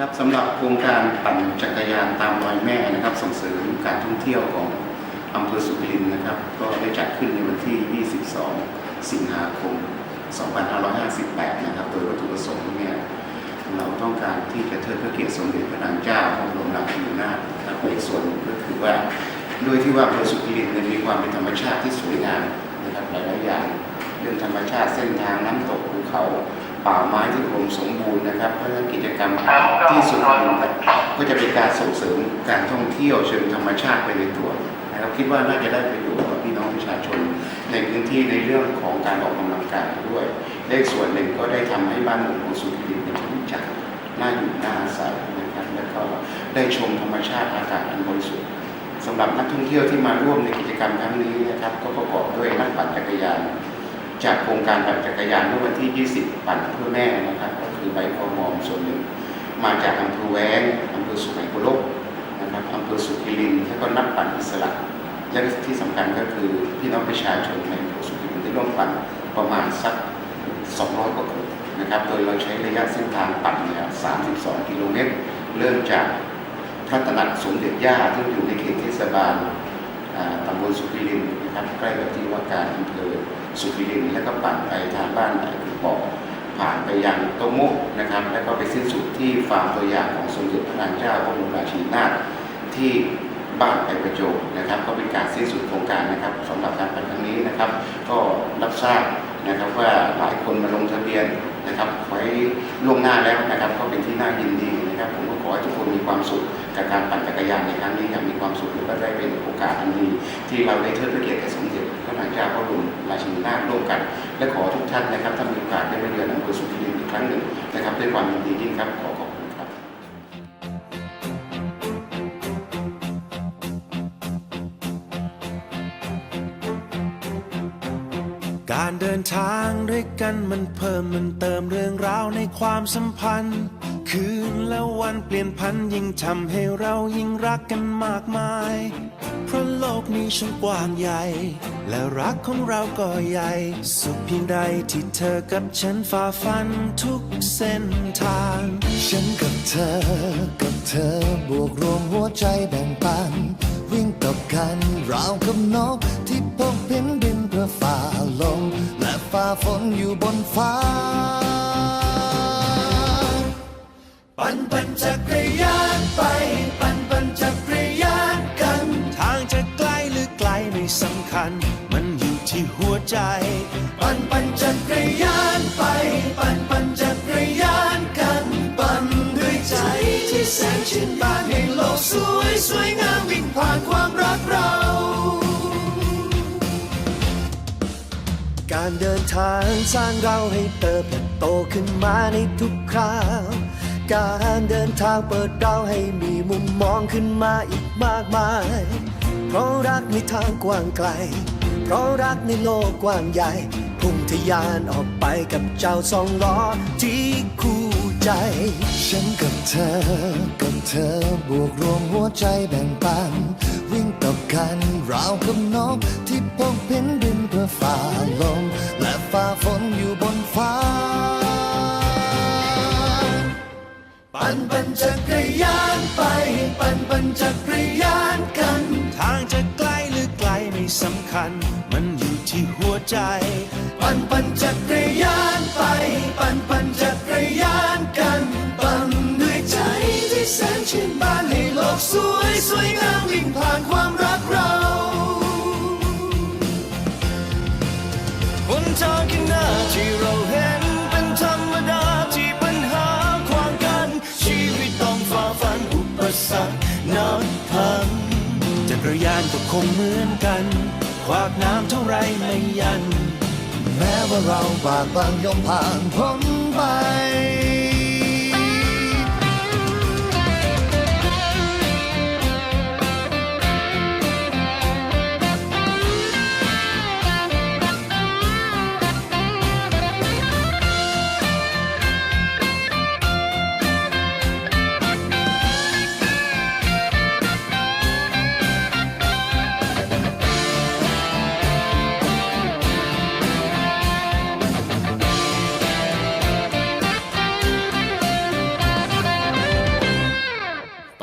ครับสำหรับโครงการปั่นจักรยานตามรอยแม่นะครับ ส่งเสริมการท่องเที่ยวของอำเภอสุรินทร์นะครับ ก็ได้จัดขึ้นในวันที่ 22 สิงหาคม 2558 นะครับ โดยวัตถุประสงค์เนี่ยเราต้องการที่จะเทิดพระเกียรติสมเด็จพระนางเจ้าพระบรมราชินีนาถนะครัส่วนก็คือว่าด้วยที่ว่าอำเภอสุรินทร์มีความเป็นธรรมชาติที่สวยงามนะครับหลายๆอย่างเรื่องธรรมชาติเส้นทางน้ำตกภูเขา ป่าไม้ที่อุดมสมบูรณ์นะครับเพราะฉะนั้นกิจกรรมที่สุดก็จะเป็นการส่งเสริมการท่องเที่ยวเชิงธรรมชาติไปในตัวนะครับคิดว่าน่าจะได้ประโยชน์กับพี่น้องประชาชน ในพื้นที่ในเรื่องของการออกกำลังกายด้วย ได้ส่วนหนึ่งก็ได้ทำให้บ้านเมืองของสุรินทร์เป็นที่รู้จักน่าอยู่น่าอาศัยนะครับแล้วก็ได้ชมธรรมชาติอากาศอันบริสุทธิ์สำหรับนักท่องเที่ยวที่มาร่วมในกิจกรรมครั้งนี้นะครับก็ประกอบด้วยนักปั่นจักรยาน จากโครงการปั่นจักรยานเมื่อวันที่ 20 ปั่นเพื่อแม่นะครับ ก็คือใบคอมอมส่วนหนึ่ง มาจากอำเภอแวงอำเภอสุไหงโกลกนะครับอำเภอสุขิรินแล้วก็นักปั่นอิสระและที่สำคัญก็คือพี่น้องประชาชนในอำเภอสุขิรินทร์ได้ร่วมปั่นประมาณสัก 200 กว่าคนนะครับ โดยเราใช้ระยะเส้นทางปั่นเนี่ย32 กิโลเมตร เริ่มจากพระตำหนักสมเด็จย่าที่อยู่ในเขตเทศบาลตำบลสุขิรินนะครับ ใกล้กับที่ว่าการอำเภอ สุขิรินแล้วก็ปั่นไปทางบ้านไหนคือปอกผ่านไปยังโตะมุกนะครับ แล้วก็ไปสิ้นสุดที่ฟาร์มตัวอย่างของสมเด็จพระนางเจ้าพระบรมราชินีนาถที่บ้านไปประโจนะครับ ก็เป็นการสิ้นสุดโครงการนะครับสำหรับการปั่นครั้งนี้นะครับ ก็รับทราบนะครับว่าหลายคนมาลงทะเบียนนะครับไว้ล่วงหน้าแล้วนะครับ ก็เป็นที่น่ายินดี นะครับผมก็ขอให้ทุกคนมีความสุขกับการปั่นจักรยานในครั้งนี้อย่างมีความสุขและก็ได้เป็นโอกาสอันดีที่เราได้เทิดพระเกียรติแด่สมเด็จพระนางเจ้าพระบรมราชินีนาถร่วมกัน และขอทุกท่านนะครับถ้ามีโอกาสได้มาเยือนอำเภอสุรินอีกครั้งหนึ่งนะครับด้วยความยินดียิ่งครับขอขอบคุณครับการเดินทางด้วยกันมันเพิ่มมันเติมเรื่องราวในความสัมพันธ์ คืนและวันเปลี่ยนพันยิ่งทำให้เรายิ่งรักกันมากมาย เพราะโลกนี้ช่างกว้างใหญ่ และรักของเราก็ใหญ่ สุขเพียงใดที่เธอกับฉันฝ่าฟันทุกเส้นทาง ฉันกับเธอ กับเธอบวกรวมหัวใจแบ่งปัน วิ่งตบกันราวกับนกที่พบเห็นบินเพื่อฝ่าลมและฝ่าฝนอยู่บนฟ้า ใจ ปั่นปั่นจักรยานไป ปั่นปั่นจักรยานกัน ปั่นด้วยใจที่แสนชื่นบานให้โลกสวยสวยงามวิ่งผ่านความรักเรา การเดินทางสร้างเราให้เติบโตขึ้นมาในทุกคราวการเดินทางเปิดเราให้มีมุมมองขึ้นมาอีกมากมาย เพราะรักในทางกว้างไกล เพราะรักในโลกกว้างใหญ่ พุ่งทะยานออกไปกับเจ้าสองล้อที่คู่ใจ ฉันกับเธอ กับเธอบวกรวมหัวใจแบ่งปัน วิ่งตบกันราวกับนกที่พบเห็นบินเพื่อฝ่าลม และฝ่าฝนอยู่บนฟ้า ปั่นปั่นจักรยานไป ปั่นปั่นจักรยานกัน ทางจะไกลหรือไกลไม่สำคัญ ที่หัวใจ ปั่นปั่นจักรยานไป ปั่นปั่นจักรยานกัน ปั่นด้วยใจที่แสนชื่นบานให้โลกสวยสวยงามวิ่งผ่านความรักเราหนทางข้างหน้าที่เราเห็นเป็นธรรมดาที่ปัญหาขวางกัน ชีวิตต้องฝ่าฟันอุปสรรคนับพันจักรยานก็คงเหมือนกัน ขวากน้ำเท่าไรไม่ยัน แม้ว่าเราบากบังย่อมผ่านพ้นไป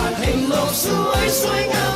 านด้วยใจ